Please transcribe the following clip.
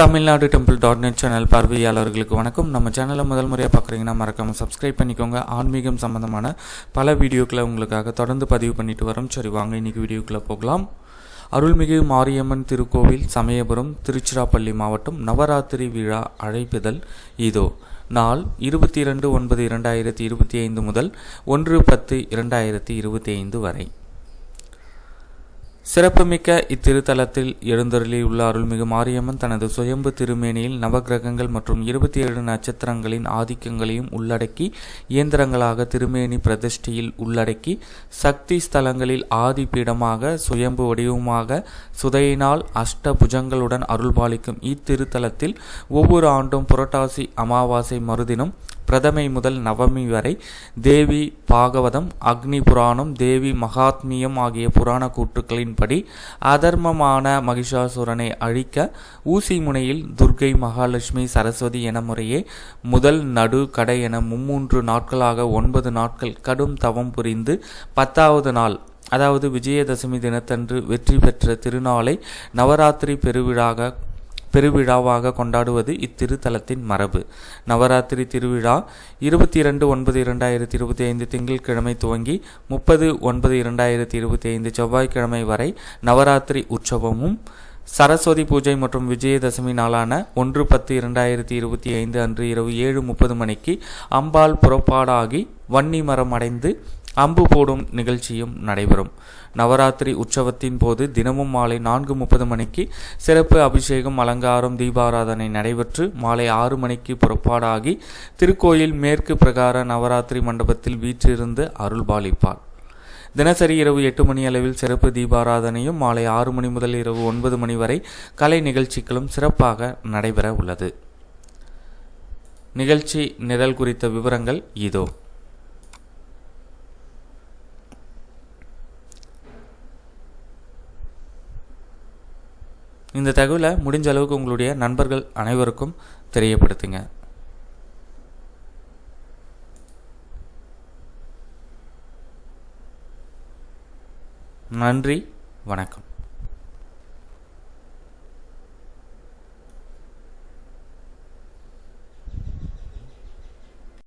Tamil Nadu temple dot net channel பார்வையாளர்களுக்கு வணக்கம். நம்ம சேனலை முதல் முறையாக பார்க்குறீங்கன்னா மறக்காமல் சப்ஸ்கிரைப் பண்ணிக்கோங்க. ஆன்மீகம் சம்மந்தமான பல வீடியோக்களை உங்களுக்காக தொடர்ந்து பதிவு பண்ணிட்டு வரோம். சரி வாங்க இன்னைக்கு வீடியோக்குள்ளே போகலாம். அருள்மிகு மாரியம்மன் திருக்கோவில் சமயபுரம் திருச்சிராப்பள்ளி மாவட்டம் நவராத்திரி விழா அழைப்புதல் இதோ. நாள் இருபத்தி இரண்டு ஒன்பது இரண்டாயிரத்தி இருபத்தி ஐந்து முதல் ஒன்று பத்து இரண்டாயிரத்தி இருபத்தி ஐந்து வரை. சிறப்புமிக்க இத்திருத்தலத்தில் எழுந்தருளியுள்ள அருள்மிகு மாரியம்மன் தனது சுயம்பு திருமேனியில் நவக்கிரகங்கள் மற்றும் இருபத்தி ஏழு நட்சத்திரங்களின் ஆதிக்கங்களையும் உள்ளடக்கி இயந்திரங்களாக திருமேனி பிரதிஷ்டியில் உள்ளடக்கி சக்தி ஸ்தலங்களில் ஆதி பீடமாக சுயம்பு வடிவமாக சுதையினால் அஷ்ட புஜங்களுடன் அருள்பாலிக்கும் இத்திருத்தலத்தில் ஒவ்வொரு ஆண்டும் புரட்டாசி அமாவாசை மறுதினம் பிரதமை முதல் நவமி வரை தேவி பாகவதம் அக்னி புராணம் தேவி மகாத்மியம் ஆகிய புராண கூற்றுக்களின்படி அதர்மமான மகிஷாசுரனை அழிக்க ஊசி முனையில் துர்க்கை மகாலட்சுமி சரஸ்வதி என முறையே முதல் நடு கடை என மும்மூன்று நாட்களாக ஒன்பது நாட்கள் கடும் தவம் புரிந்து பத்தாவது நாள் அதாவது விஜயதசமி தினத்தன்று வெற்றி பெற்ற திருநாளை நவராத்திரி பெருவிழாக பெருவிழாவாக கொண்டாடுவது இத்திருத்தலத்தின் மரபு. நவராத்திரி திருவிழா இருபத்தி இரண்டு ஒன்பது இரண்டாயிரத்தி இருபத்தி ஐந்து திங்கட்கிழமை துவங்கி முப்பது ஒன்பது இரண்டாயிரத்தி இருபத்தி ஐந்து செவ்வாய்க்கிழமை வரை நவராத்திரி உற்சவமும் சரஸ்வதி பூஜை மற்றும் விஜயதசமி நாளான ஒன்று பத்து இரண்டாயிரத்தி இருபத்தி ஐந்து அன்று இரவு ஏழு முப்பது மணிக்கு அம்பாள் புறப்பாடாகி வன்னி மரம் அடைந்து அம்பு போடும் நிகழ்ச்சியும் நடைபெறும். நவராத்திரி உற்சவத்தின் போது தினமும் மாலை நான்கு முப்பது மணிக்கு சிறப்பு அபிஷேகம் அலங்காரம் தீபாராதனை நடைபெற்று மாலை ஆறு மணிக்கு புறப்பாடாகி திருக்கோயில் மேற்கு பிரகார நவராத்திரி மண்டபத்தில் வீற்றிருந்து அருள்பாலிப்பார். தினசரி இரவு எட்டு மணி அளவில் சிறப்பு தீபாராதனையும் மாலை ஆறு மணி முதல் இரவு ஒன்பது மணி வரை கலை நிகழ்ச்சிகளும் சிறப்பாக நடைபெற உள்ளது. நிகழ்ச்சி நிரல் குறித்த விவரங்கள் இதோ. இந்த தகவலை முடிஞ்ச அளவுக்கு உங்களுடைய நண்பர்கள் அனைவருக்கும் தெரியப்படுத்துங்க. நன்றி வணக்கம்.